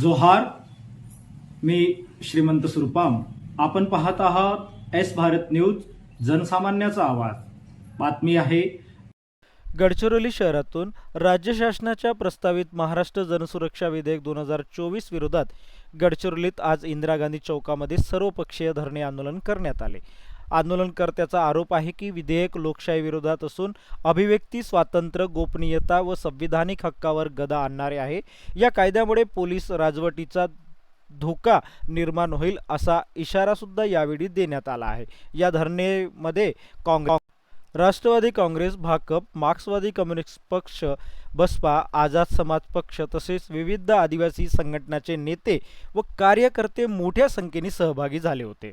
जोहार मी श्रीमंत सुरपाम. आपण पाहत आहात एस भारत न्यूज जनसामान्याचा आवाज. बातमी आहे. गडचिरोली शहरातून राज्य शासनाच्या प्रस्तावित महाराष्ट्र जनसुरक्षा विधेयक दोन हजार चोवीस विरोधात गडचिरोलीत आज इंदिरा गांधी चौकामध्ये सर्वपक्षीय धरणे आंदोलन करण्यात आले. आंदोलनकर्त्याचा आरोप आहे की विधेयक लोकशाही विरोधात असून अभिव्यक्ती स्वातंत्र्य गोपनीयता व संविधानिक हक्कावर गदा आणणारे आहे. या कायद्यामुळे पोलीस राजवटीचा धोका निर्माण होईल असा इशारासुद्धा यावेळी देण्यात आला आहे. या धरणेमध्ये काँग्रेस राष्ट्रवादी काँग्रेस भाकप मार्क्सवादी कम्युनिस्ट पक्ष बसपा आझाद समाज पक्ष तसेच विविध आदिवासी संघटनाचे नेते व कार्यकर्ते मोठ्या संख्येने सहभागी झाले होते.